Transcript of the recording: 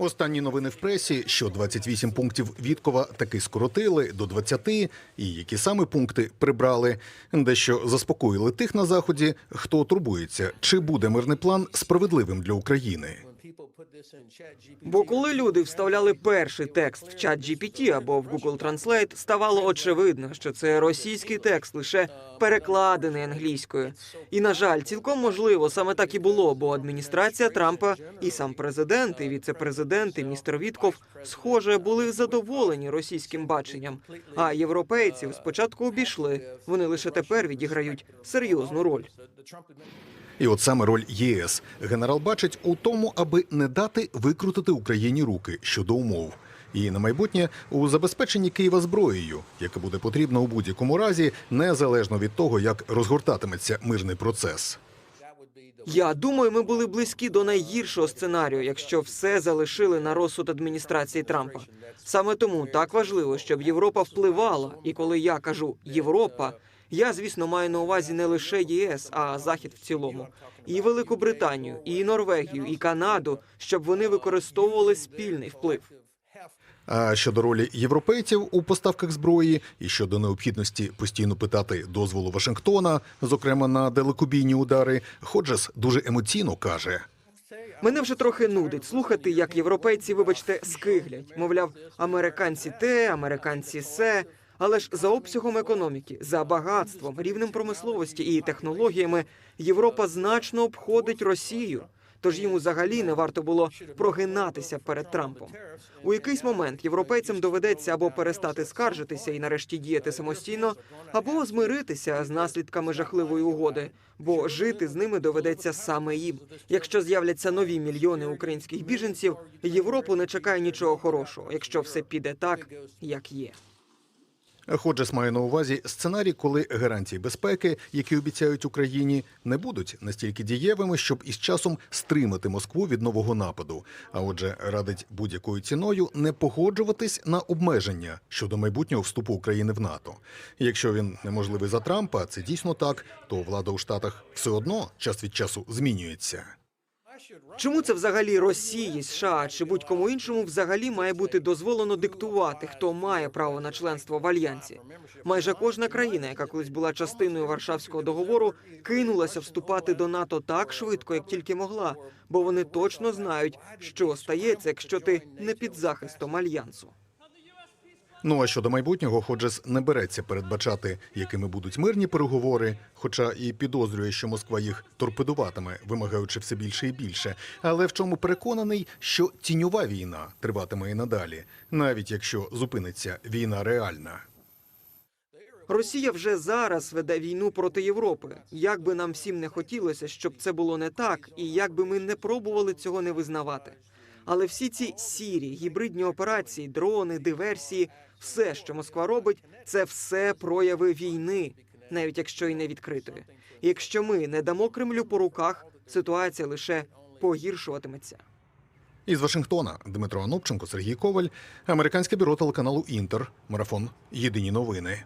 Останні новини в пресі, що 28 пунктів Віткова таки скоротили до 20, і які саме пункти прибрали, дещо заспокоїли тих на заході, хто турбується, чи буде мирний план справедливим для України. Бо коли люди вставляли перший текст в чат GPT або в Google Translate, ставало очевидно, що це російський текст, лише перекладений англійською. І на жаль, цілком можливо, саме так і було, бо адміністрація Трампа і сам президент, і віце-президент, і містер Вітков, схоже, були задоволені російським баченням. А європейців спочатку обійшли. Вони лише тепер відіграють серйозну роль. І от саме роль ЄС генерал бачить у тому, аби не дати викрутити Україні руки щодо умов. І на майбутнє у забезпеченні Києва зброєю, яка буде потрібна у будь-якому разі, незалежно від того, як розгортатиметься мирний процес. Я думаю, ми були близькі до найгіршого сценарію, якщо все залишили на розсуд адміністрації Трампа. Саме тому так важливо, щоб Європа впливала. І коли я кажу Європа, я звісно маю на увазі не лише ЄС, а Захід в цілому, і Велику Британію, і Норвегію, і Канаду, щоб вони використовували спільний вплив. А щодо ролі європейців у поставках зброї і щодо необхідності постійно питати дозволу Вашингтона, зокрема на далекобійні удари, Ходжес дуже емоційно каже. Мене вже трохи нудить слухати, як європейці, вибачте, скиглять. Мовляв, американці те, американці се. Але ж за обсягом економіки, за багатством, рівнем промисловості і технологіями Європа значно обходить Росію. Тож їм взагалі не варто було прогинатися перед Трампом. У якийсь момент європейцям доведеться або перестати скаржитися і нарешті діяти самостійно, або змиритися з наслідками жахливої угоди, бо жити з ними доведеться саме їм. Якщо з'являться нові мільйони українських біженців, Європу не чекає нічого хорошого, якщо все піде так, як є. Ходжес має на увазі сценарій, коли гарантії безпеки, які обіцяють Україні, не будуть настільки дієвими, щоб із часом стримати Москву від нового нападу. А отже, радить будь-якою ціною не погоджуватись на обмеження щодо майбутнього вступу України в НАТО. Якщо він неможливий за Трампа, це дійсно так, то влада у Штатах все одно час від часу змінюється. Чому це взагалі Росії, США чи будь-кому іншому взагалі має бути дозволено диктувати, хто має право на членство в альянсі? Майже кожна країна, яка колись була частиною Варшавського договору, кинулася вступати до НАТО так швидко, як тільки могла, бо вони точно знають, що стається, якщо ти не під захистом альянсу. Ну а щодо майбутнього, Ходжес не береться передбачати, якими будуть мирні переговори, хоча і підозрює, що Москва їх торпедуватиме, вимагаючи все більше і більше. Але в чому переконаний, що тіньова війна триватиме і надалі, навіть якщо зупиниться війна реальна. Росія вже зараз веде війну проти Європи. Як би нам всім не хотілося, щоб це було не так, і як би ми не пробували цього не визнавати. Але всі ці сірі гібридні операції, дрони, диверсії, все, що Москва робить, це все прояви війни, навіть якщо і не відкритої. Якщо ми не дамо Кремлю по руках, ситуація лише погіршуватиметься. Із Вашингтона Дмитро Анопченко, Сергій Коваль, американське бюро телеканалу Інтер, марафон Єдині новини.